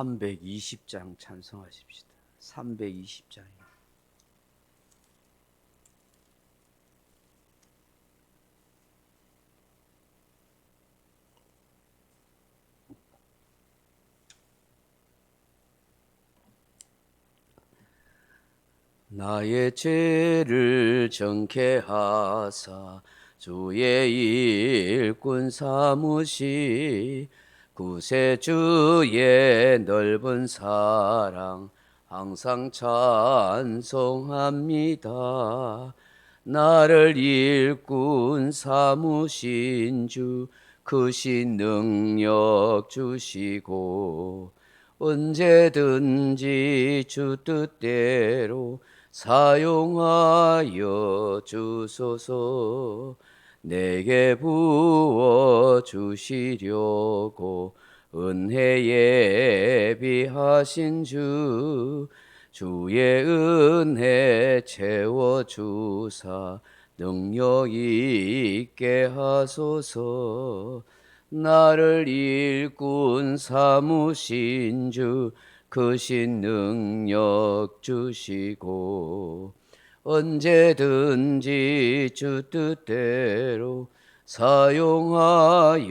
320장 찬송하십시다. 320장. 나의 죄를 정케 하사 주의 일꾼 삼으시 구세주의 넓은 사랑 항상 찬송합니다. 나를 일꾼 삼으신 주 크신 능력 주시고 언제든지 주 뜻대로 사용하여 주소서 내게 부어 주시려고 은혜 예비하신 주 주의 은혜 채워 주사 능력 있게 하소서. 나를 일꾼 삼으신 주 크신 능력 주시고 언제든지 주 뜻대로 사용하여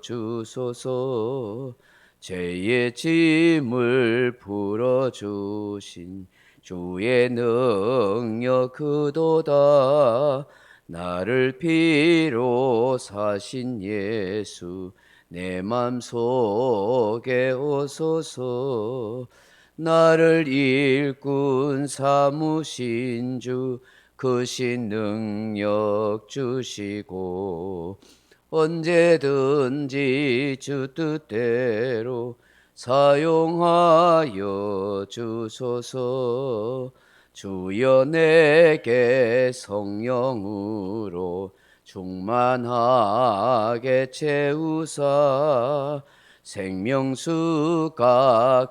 주소서. 죄의 짐을 풀어주신 주의 능력 그도다. 나를 피로 사신 예수 내 맘속에 오소서 나를 일꾼 삼으신 주 크신 능력 주시고 언제든지 주 뜻대로 사용하여 주소서. 주여 내게 성령으로 충만하게 채우사 생명수가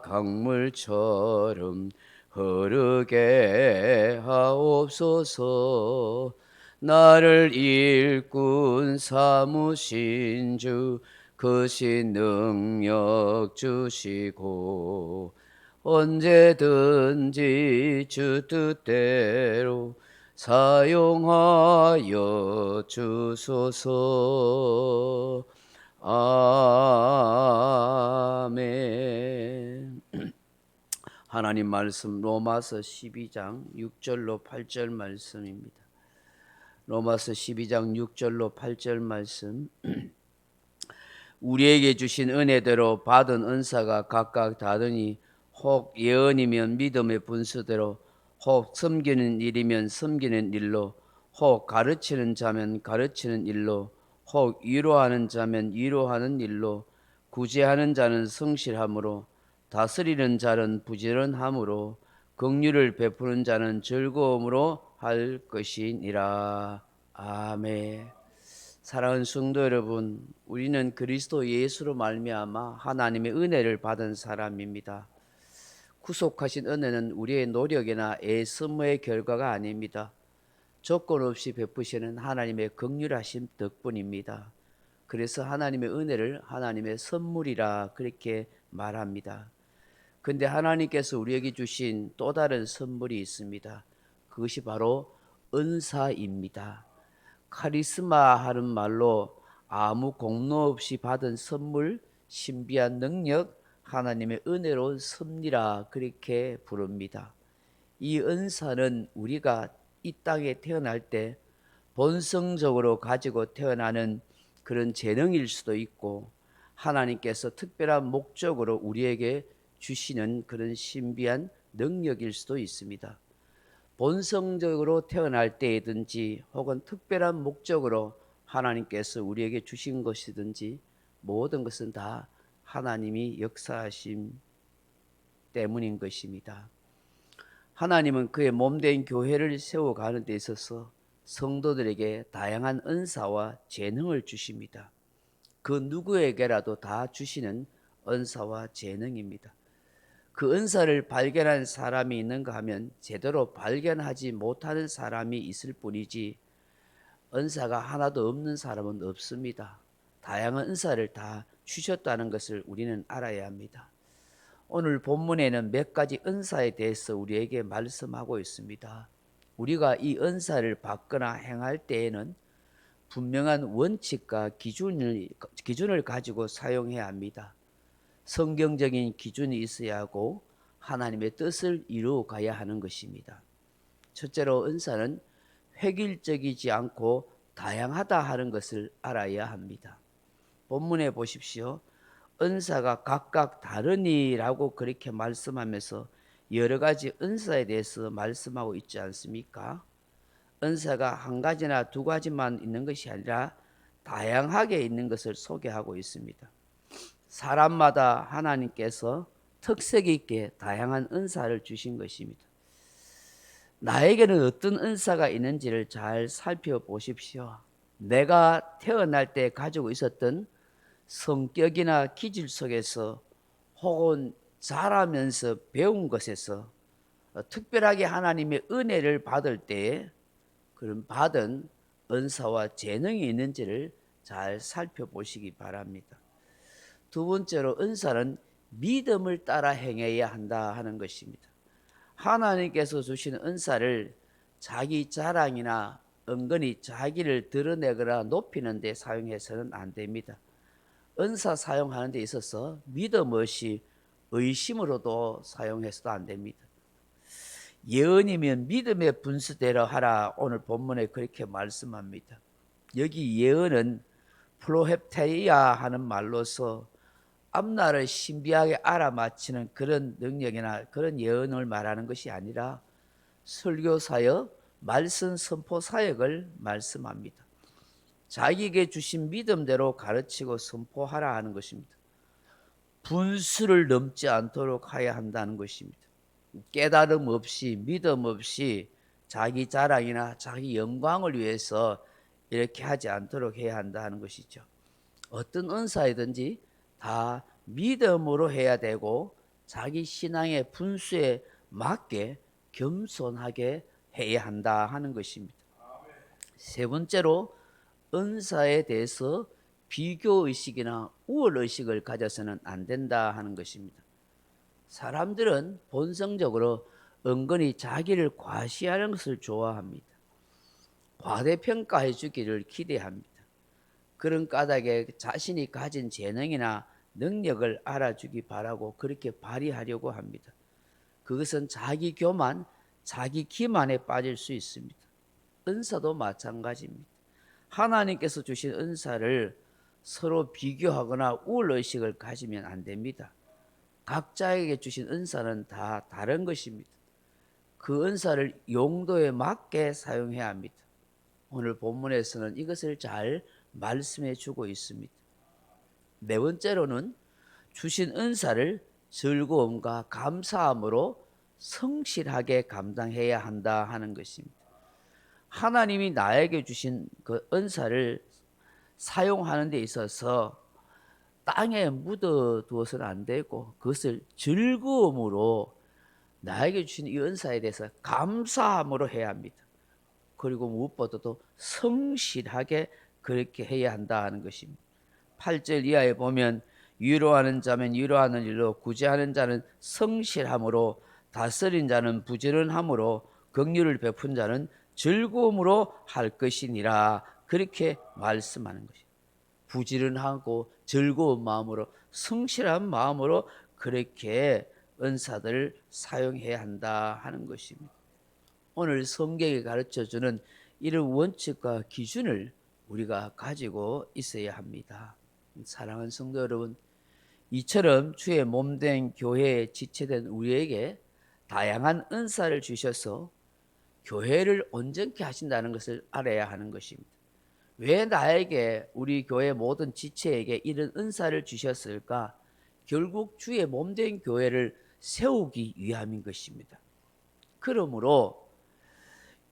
강물처럼 흐르게 하옵소서. 나를 일꾼 삼으신 주 크신 능력 주시고 언제든지 주 뜻대로 사용하여 주소서 아멘 하나님 말씀 로마서 12장 6절로 8절 말씀입니다. 로마서 12장 6절로 8절 말씀 우리에게 주신 은혜대로 받은 은사가 각각 다르니 혹 예언이면 믿음의 분수대로 혹 섬기는 일이면 섬기는 일로 혹 가르치는 자면 가르치는 일로 혹 위로하는 자면 위로하는 일로 구제하는 자는 성실함으로 다스리는 자는 부지런함으로 긍휼을 베푸는 자는 즐거움으로 할 것이니라 아멘. 사랑하는 성도 여러분, 우리는 그리스도 예수로 말미암아 하나님의 은혜를 받은 사람입니다. 구속하신 은혜는 우리의 노력이나 애씀의 결과가 아닙니다. 조건 없이 베푸시는 하나님의 극률하심 덕분입니다. 그래서 하나님의 은혜를 하나님의 선물이라 그렇게 말합니다. 근데 하나님께서 우리에게 주신 또 다른 선물이 있습니다. 그것이 바로 은사입니다. 카리스마 하는 말로 아무 공로 없이 받은 선물, 신비한 능력, 하나님의 은혜로운 섭리라 그렇게 부릅니다. 이 은사는 우리가 이 땅에 태어날 때 본성적으로 가지고 태어나는 그런 재능일 수도 있고 하나님께서 특별한 목적으로 우리에게 주시는 그런 신비한 능력일 수도 있습니다. 본성적으로 태어날 때이든지 혹은 특별한 목적으로 하나님께서 우리에게 주신 것이든지 모든 것은 다 하나님이 역사하심 때문인 것입니다. 하나님은 그의 몸된 교회를 세워가는 데 있어서 성도들에게 다양한 은사와 재능을 주십니다. 그 누구에게라도 다 주시는 은사와 재능입니다. 그 은사를 발견한 사람이 있는가 하면 제대로 발견하지 못하는 사람이 있을 뿐이지 은사가 하나도 없는 사람은 없습니다. 다양한 은사를 다 주셨다는 것을 우리는 알아야 합니다. 오늘 본문에는 몇 가지 은사에 대해서 우리에게 말씀하고 있습니다. 우리가 이 은사를 받거나 행할 때에는 분명한 원칙과 기준을, 기준을 가지고 사용해야 합니다. 성경적인 기준이 있어야 하고 하나님의 뜻을 이루어 가야 하는 것입니다. 첫째로 은사는 획일적이지 않고 다양하다 하는 것을 알아야 합니다. 본문에 보십시오. 은사가 각각 다르니라고 그렇게 말씀하면서 여러 가지 은사에 대해서 말씀하고 있지 않습니까? 은사가 한 가지나 두 가지만 있는 것이 아니라 다양하게 있는 것을 소개하고 있습니다. 사람마다 하나님께서 특색 있게 다양한 은사를 주신 것입니다. 나에게는 어떤 은사가 있는지를 잘 살펴보십시오. 내가 태어날 때 가지고 있었던 성격이나 기질 속에서 혹은 자라면서 배운 것에서 특별하게 하나님의 은혜를 받을 때에 그런 받은 은사와 재능이 있는지를 잘 살펴보시기 바랍니다. 두 번째로 은사는 믿음을 따라 행해야 한다 하는 것입니다. 하나님께서 주신 은사를 자기 자랑이나 은근히 자기를 드러내거나 높이는 데 사용해서는 안 됩니다. 은사 사용하는 데 있어서 믿음 없이 의심으로도 사용해서도 안 됩니다. 예언이면 믿음의 분수대로 하라 오늘 본문에 그렇게 말씀합니다. 여기 예언은 플로헤테이아 하는 말로서 앞날을 신비하게 알아맞히는 그런 능력이나 그런 예언을 말하는 것이 아니라 설교 사역, 말씀 선포 사역을 말씀합니다. 자기에게 주신 믿음대로 가르치고 선포하라 하는 것입니다. 분수를 넘지 않도록 해야 한다는 것입니다. 깨달음 없이 믿음 없이 자기 자랑이나 자기 영광을 위해서 이렇게 하지 않도록 해야 한다는 것이죠. 어떤 은사이든지 다 믿음으로 해야 되고 자기 신앙의 분수에 맞게 겸손하게 해야 한다 하는 것입니다. 세 번째로 은사에 대해서 비교 의식이나 우월 의식을 가져서는 안 된다 하는 것입니다. 사람들은 본성적으로 은근히 자기를 과시하는 것을 좋아합니다. 과대평가해 주기를 기대합니다. 그런 까닭에 자신이 가진 재능이나 능력을 알아주기 바라고 그렇게 발휘하려고 합니다. 그것은 자기 교만, 자기 기만에 빠질 수 있습니다. 은사도 마찬가지입니다. 하나님께서 주신 은사를 서로 비교하거나 우월의식을 가지면 안 됩니다. 각자에게 주신 은사는 다 다른 것입니다. 그 은사를 용도에 맞게 사용해야 합니다. 오늘 본문에서는 이것을 잘 말씀해 주고 있습니다. 네 번째로는 주신 은사를 즐거움과 감사함으로 성실하게 감당해야 한다 하는 것입니다. 하나님이 나에게 주신 그 은사를 사용하는 데 있어서 땅에 묻어 두어서는 안 되고 그것을 즐거움으로 나에게 주신 이 은사에 대해서 감사함으로 해야 합니다. 그리고 무엇보다도 성실하게 그렇게 해야 한다 하는 것입니다. 8절 이하에 보면 위로하는 자면 위로하는 일로 구제하는 자는 성실함으로 다스린 자는 부지런함으로 긍휼을 베푼 자는 즐거움으로 할 것이니라 그렇게 말씀하는 것이 부지런하고 즐거운 마음으로 성실한 마음으로 그렇게 은사들을 사용해야 한다 하는 것입니다. 오늘 성경이 가르쳐 주는 이런 원칙과 기준을 우리가 가지고 있어야 합니다. 사랑하는 성도 여러분, 이처럼 주의 몸된 교회에 지체된 우리에게 다양한 은사를 주셔서 교회를 온전케 하신다는 것을 알아야 하는 것입니다. 왜 나에게 우리 교회 모든 지체에게 이런 은사를 주셨을까? 결국 주의 몸 된 교회를 세우기 위함인 것입니다. 그러므로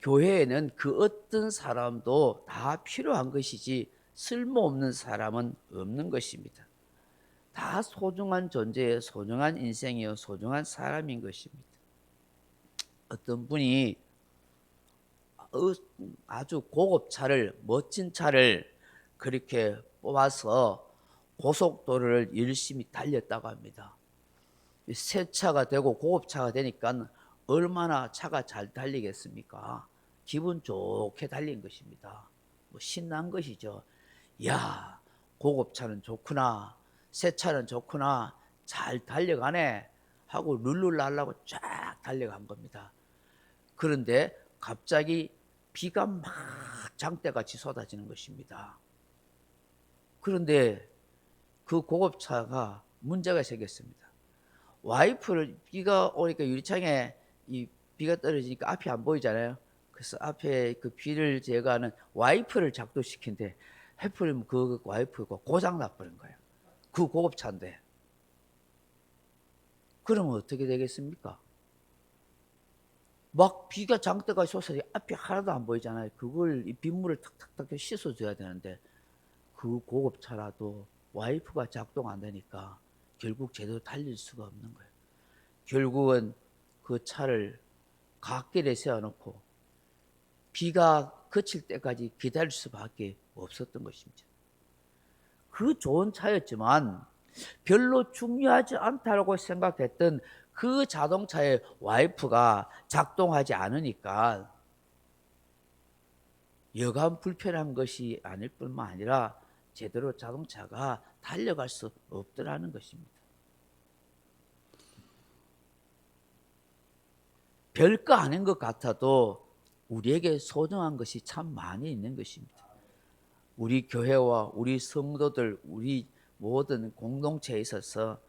교회에는 그 어떤 사람도 다 필요한 것이지 쓸모없는 사람은 없는 것입니다. 다 소중한 존재에 소중한 인생이요 소중한 사람인 것입니다. 어떤 분이 아주 고급 차를 멋진 차를 그렇게 뽑아서 고속도로를 열심히 달렸다고 합니다. 이새 차가 되고 고급차가 되니까 얼마나 차가 잘 달리겠습니까? 기분 좋게 달린 것입니다. 뭐 신난 것이죠. 야, 고급차는 좋구나. 새 차는 좋구나. 잘 달려가네. 하고 룰루랄라고 쫙 달려간 겁니다. 그런데 갑자기 비가 막 장대같이 쏟아지는 것입니다. 그런데 그 고급차가 문제가 생겼습니다. 와이프를 비가 오니까 유리창에 이 비가 떨어지니까 앞이 안 보이잖아요. 그래서 앞에 그 비를 제거하는 와이프를 작동시킨데 해프림 그 와이프가 고장 나버린 거예요. 그 고급차인데. 그러면 어떻게 되겠습니까? 막 비가 장대가 쏟아서 앞이 하나도 안 보이잖아요. 그걸 이 빗물을 탁탁탁 씻어줘야 되는데 그 고급차라도 와이프가 작동 안 되니까 결국 제대로 달릴 수가 없는 거예요. 결국은 그 차를 갓길에 세워놓고 비가 그칠 때까지 기다릴 수밖에 없었던 것입니다. 그 좋은 차였지만 별로 중요하지 않다고 생각했던 그 자동차의 와이프가 작동하지 않으니까 여간 불편한 것이 아닐 뿐만 아니라 제대로 자동차가 달려갈 수 없더라는 것입니다. 별거 아닌 것 같아도 우리에게 소중한 것이 참 많이 있는 것입니다. 우리 교회와 우리 성도들, 우리 모든 공동체에 있어서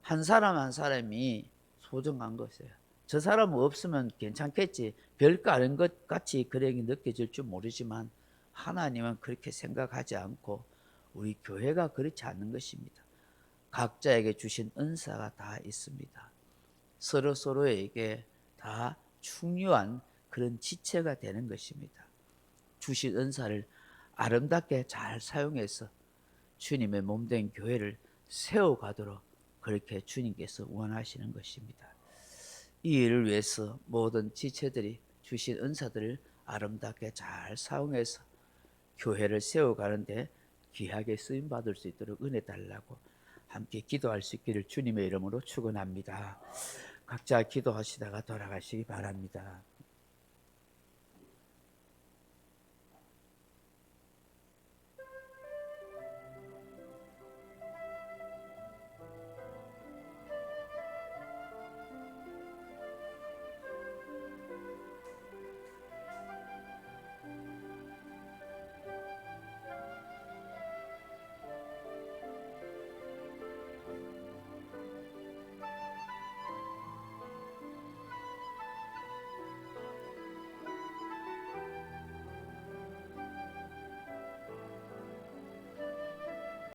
한 사람 한 사람이 소중한 것이에요. 저 사람 없으면 괜찮겠지. 별거 아닌 것 같이 그렇게 느껴질 줄 모르지만 하나님은 그렇게 생각하지 않고 우리 교회가 그렇지 않는 것입니다. 각자에게 주신 은사가 다 있습니다. 서로 서로에게 다 중요한 그런 지체가 되는 것입니다. 주신 은사를 아름답게 잘 사용해서 주님의 몸 된 교회를 세워가도록 그렇게 주님께서 원하시는 것입니다. 이 일을 위해서 모든 지체들이 주신 은사들을 아름답게 잘 사용해서 교회를 세워가는데 귀하게 쓰임 받을 수 있도록 은혜 달라고 함께 기도할 수 있기를 주님의 이름으로 축원합니다. 각자 기도하시다가 돌아가시기 바랍니다.